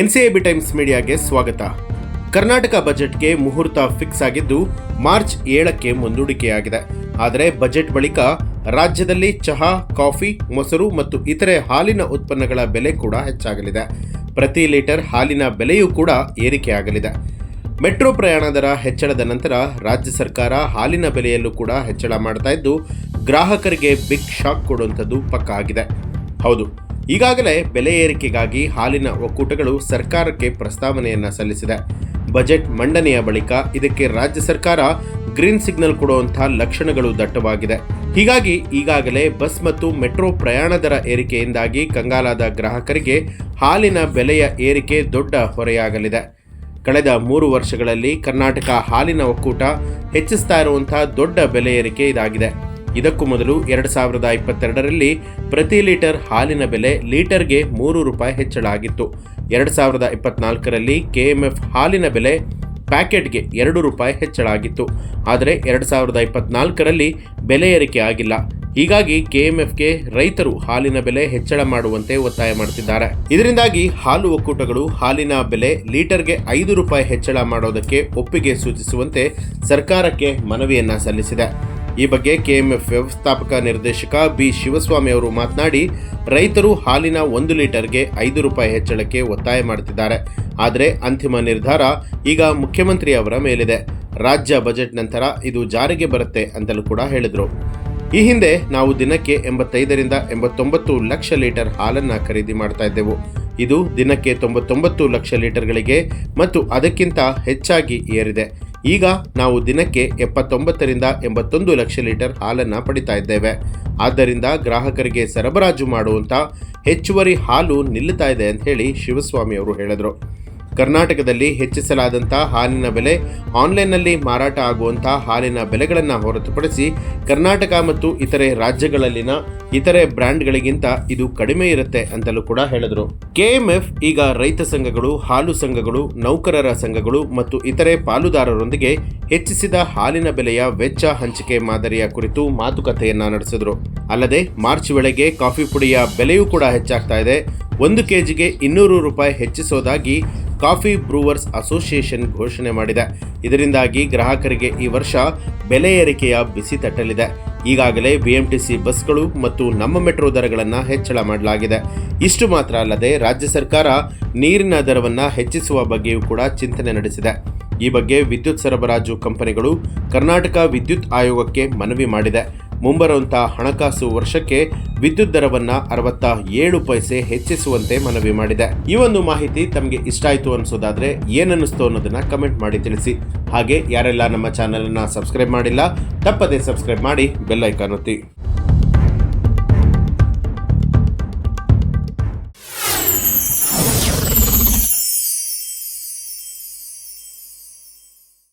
NCIB times ಮೀಡಿಯಾಗೆ ಸ್ವಾಗತ. ಕರ್ನಾಟಕ ಬಜೆಟ್ಗೆ ಮುಹೂರ್ತ ಫಿಕ್ಸ್ ಆಗಿದ್ದು ಮಾರ್ಚ್ ಏಳಕ್ಕೆ ಮುಂದೂಡಿಕೆಯಾಗಿದೆ. ಆದರೆ ಬಜೆಟ್ ಬಳಿಕ ರಾಜ್ಯದಲ್ಲಿ ಚಹಾ, ಕಾಫಿ, ಮೊಸರು ಮತ್ತು ಇತರೆ ಹಾಲಿನ ಉತ್ಪನ್ನಗಳ ಬೆಲೆ ಕೂಡ ಹೆಚ್ಚಾಗಲಿದೆ. ಪ್ರತಿ ಲೀಟರ್ ಹಾಲಿನ ಬೆಲೆಯೂ ಕೂಡ ಏರಿಕೆಯಾಗಲಿದೆ. ಮೆಟ್ರೋ ಪ್ರಯಾಣ ದರ ಹೆಚ್ಚಳದ ನಂತರ ರಾಜ್ಯ ಸರ್ಕಾರ ಹಾಲಿನ ಬೆಲೆಯಲ್ಲೂ ಕೂಡ ಹೆಚ್ಚಳ ಮಾಡ್ತಾ ಗ್ರಾಹಕರಿಗೆ ಬಿಗ್ ಶಾಕ್ ಕೊಡುವಂಥದ್ದು ಪಕ್ಕ ಆಗಿದೆ ಹೌದು. ಈಗಾಗಲೇ ಬೆಲೆ ಏರಿಕೆಗಾಗಿ ಹಾಲಿನ ಒಕ್ಕೂಟಗಳು ಸರ್ಕಾರಕ್ಕೆ ಪ್ರಸ್ತಾವನೆಯನ್ನ ಸಲ್ಲಿಸಿದೆ. ಬಜೆಟ್ ಮಂಡನೆಯ ಬಳಿಕ ಇದಕ್ಕೆ ರಾಜ್ಯ ಸರ್ಕಾರ ಗ್ರೀನ್ ಸಿಗ್ನಲ್ ಕೊಡುವಂಥ ಲಕ್ಷಣಗಳು ದಟ್ಟವಾಗಿದೆ. ಹೀಗಾಗಿ ಈಗಾಗಲೇ ಬಸ್ ಮತ್ತು ಮೆಟ್ರೋ ಪ್ರಯಾಣ ದರ ಏರಿಕೆಯಿಂದಾಗಿ ಕಂಗಾಲಾದ ಗ್ರಾಹಕರಿಗೆ ಹಾಲಿನ ಬೆಲೆಯ ಏರಿಕೆ ದೊಡ್ಡ ಹೊರೆಯಾಗಲಿದೆ. ಕಳೆದ ಮೂರು ವರ್ಷಗಳಲ್ಲಿ ಕರ್ನಾಟಕ ಹಾಲಿನ ಒಕ್ಕೂಟ ಹೆಚ್ಚಿಸ್ತಾ ಇರುವಂತಹ ದೊಡ್ಡ ಬೆಲೆ ಏರಿಕೆ ಇದಾಗಿದೆ. ಇದಕ್ಕೂ ಮೊದಲು ಎರಡು ಸಾವಿರದ ಇಪ್ಪತ್ತೆರಡರಲ್ಲಿ ಪ್ರತಿ ಲೀಟರ್ ಹಾಲಿನ ಬೆಲೆ ಲೀಟರ್ಗೆ ಮೂರು ರೂಪಾಯಿ ಹೆಚ್ಚಳ ಆಗಿತ್ತು ಎರಡು ಸಾವಿರದ ಇಪ್ಪತ್ನಾಲ್ಕರಲ್ಲಿ ಕೆಎಂಎಫ್ ಹಾಲಿನ ಬೆಲೆ ಪ್ಯಾಕೆಟ್ಗೆ ಎರಡು ರೂಪಾಯಿ ಹೆಚ್ಚಳ ಆಗಿತ್ತು ಆದರೆ ಎರಡು ಸಾವಿರದ ಇಪ್ಪತ್ನಾಲ್ಕರಲ್ಲಿ ಬೆಲೆ ಏರಿಕೆ ಆಗಿಲ್ಲ. ಹೀಗಾಗಿ ಕೆಎಂಎಫ್ಗೆ ರೈತರು ಹಾಲಿನ ಬೆಲೆ ಹೆಚ್ಚಳ ಮಾಡುವಂತೆ ಒತ್ತಾಯ ಮಾಡುತ್ತಿದ್ದಾರೆ. ಇದರಿಂದಾಗಿ ಹಾಲು ಒಕ್ಕೂಟಗಳು ಹಾಲಿನ ಬೆಲೆ ಲೀಟರ್ಗೆ ಐದು ರೂಪಾಯಿ ಹೆಚ್ಚಳ ಮಾಡೋದಕ್ಕೆ ಒಪ್ಪಿಗೆ ಸೂಚಿಸುವಂತೆ ಸರ್ಕಾರಕ್ಕೆ ಮನವಿಯನ್ನ ಸಲ್ಲಿಸಿದೆ. ಈ ಬಗ್ಗೆ ಕೆಎಂಎಫ್ ವ್ಯವಸ್ಥಾಪಕ ನಿರ್ದೇಶಕ ಬಿ ಶಿವಸ್ವಾಮಿ ಅವರು ಮಾತನಾಡಿ, ರೈತರು ಹಾಲಿನ ಒಂದು ಲೀಟರ್ಗೆ ಐದು ರೂಪಾಯಿ ಹೆಚ್ಚಳಕ್ಕೆ ಒತ್ತಾಯ ಮಾಡುತ್ತಿದ್ದಾರೆ. ಆದರೆ ಅಂತಿಮ ನಿರ್ಧಾರ ಈಗ ಮುಖ್ಯಮಂತ್ರಿ ಅವರ ಮೇಲಿದೆ. ರಾಜ್ಯ ಬಜೆಟ್ ನಂತರ ಇದು ಜಾರಿಗೆ ಬರುತ್ತೆ ಅಂತಲೂ ಕೂಡ ಹೇಳಿದರು. ಈ ಹಿಂದೆ ನಾವು ದಿನಕ್ಕೆ ಎಂಬತ್ತೈದರಿಂದ ಎಂಬತ್ತೊಂಬತ್ತು ಲಕ್ಷ ಲೀಟರ್ ಹಾಲನ್ನು ಖರೀದಿ ಮಾಡ್ತಾ ಇದ್ದೆವು. ಇದು ದಿನಕ್ಕೆ ತೊಂಬತ್ತೊಂಬತ್ತು ಲಕ್ಷ ಲೀಟರ್ಗಳಿಗೆ ಮತ್ತು ಅದಕ್ಕಿಂತ ಹೆಚ್ಚಾಗಿ ಏರಿದೆ. ಈಗ ನಾವು ದಿನಕ್ಕೆ ಎಪ್ಪತ್ತೊಂಬತ್ತರಿಂದ ಎಂಬತ್ತೊಂದು ಲಕ್ಷ ಲೀಟರ್ ಹಾಲನ್ನು ಪಡಿತಾ ಇದ್ದೇವೆ. ಆದ್ದರಿಂದ ಗ್ರಾಹಕರಿಗೆ ಸರಬರಾಜು ಮಾಡುವಂಥ ಹೆಚ್ಚುವರಿ ಹಾಲು ನಿಲ್ಲುತ್ತಾ ಇದೆ ಅಂತ ಹೇಳಿ ಶಿವಸ್ವಾಮಿ ಅವರು ಹೇಳಿದರು. ಕರ್ನಾಟಕದಲ್ಲಿ ಹೆಚ್ಚಿಸಲಾದಂಥ ಹಾಲಿನ ಬೆಲೆ ಆನ್ಲೈನ್ನಲ್ಲಿ ಮಾರಾಟ ಆಗುವಂಥ ಹಾಲಿನ ಬೆಲೆಗಳನ್ನು ಹೊರತುಪಡಿಸಿ ಕರ್ನಾಟಕ ಮತ್ತು ಇತರೆ ರಾಜ್ಯಗಳಲ್ಲಿನ ಇತರೆ ಬ್ರ್ಯಾಂಡ್ಗಳಿಗಿಂತ ಇದು ಕಡಿಮೆ ಇರುತ್ತೆ ಅಂತಲೂ ಕೂಡ ಹೇಳಿದರು. ಕೆಎಂಎಫ್ ಈಗ ರೈತ ಸಂಘಗಳು, ಹಾಲು ಸಂಘಗಳು, ನೌಕರರ ಸಂಘಗಳು ಮತ್ತು ಇತರೆ ಪಾಲುದಾರರೊಂದಿಗೆ ಹೆಚ್ಚಿಸಿದ ಹಾಲಿನ ಬೆಲೆಯ ವೆಚ್ಚ ಹಂಚಿಕೆ ಮಾದರಿಯ ಕುರಿತು ಮಾತುಕತೆಯನ್ನ ನಡೆಸಿದರು. ಅಲ್ಲದೆ ಮಾರ್ಚ್ ವೇಳೆಗೆ ಕಾಫಿ ಪುಡಿಯ ಬೆಲೆಯೂ ಕೂಡ ಹೆಚ್ಚಾಗ್ತಾ ಇದೆ. ಒಂದು ಕೆಜಿಗೆ ಇನ್ನೂರು ರೂಪಾಯಿ ಹೆಚ್ಚಿಸೋದಾಗಿ ಕಾಫಿ ಬ್ರೂವರ್ಸ್ ಅಸೋಸಿಯೇಷನ್ ಘೋಷಣೆ ಮಾಡಿದೆ. ಇದರಿಂದಾಗಿ ಗ್ರಾಹಕರಿಗೆ ಈ ವರ್ಷ ಬೆಲೆ ಏರಿಕೆಯ ಬಿಸಿ ತಟ್ಟಲಿದೆ. ಈಗಾಗಲೇ ಬಿಎಂಟಿಸಿ ಬಸ್ಗಳು ಮತ್ತು ನಮ್ಮ ಮೆಟ್ರೋ ದರಗಳನ್ನು ಹೆಚ್ಚಳ ಮಾಡಲಾಗಿದೆ. ಇಷ್ಟು ಮಾತ್ರ ಅಲ್ಲದೆ ರಾಜ್ಯ ಸರ್ಕಾರ ನೀರಿನ ದರವನ್ನು ಹೆಚ್ಚಿಸುವ ಬಗ್ಗೆಯೂ ಕೂಡ ಚಿಂತನೆ ನಡೆಸಿದೆ. ಈ ಬಗ್ಗೆ ವಿದ್ಯುತ್ ಸರಬರಾಜು ಕಂಪನಿಗಳು ಕರ್ನಾಟಕ ವಿದ್ಯುತ್ ಆಯೋಗಕ್ಕೆ ಮನವಿ ಮಾಡಿದೆ. ಮುಂಬರುವಂಥ ಹಣಕಾಸು ವರ್ಷಕ್ಕೆ ವಿದ್ಯುತ್ ದರವನ್ನ ಅರವತ್ತ ಏಳು ಪೈಸೆ ಹೆಚ್ಚಿಸುವಂತೆ ಮನವಿ ಮಾಡಿದೆ. ಈ ಒಂದು ಮಾಹಿತಿ ತಮಗೆ ಇಷ್ಟ ಆಯಿತು ಅನಿಸೋದಾದ್ರೆ ಏನನ್ನಿಸ್ತು ಅನ್ನೋದನ್ನ ಕಮೆಂಟ್ ಮಾಡಿ ತಿಳಿಸಿ. ಹಾಗೆ ಯಾರೆಲ್ಲ ನಮ್ಮ ಚಾನೆಲ್ ಅನ್ನ ಸಬ್ಸ್ಕ್ರೈಬ್ ಮಾಡಿಲ್ಲ, ತಪ್ಪದೇ ಸಬ್ಸ್ಕ್ರೈಬ್ ಮಾಡಿ ಬೆಲ್ ಐಕಾನ್ ಒತ್ತಿ.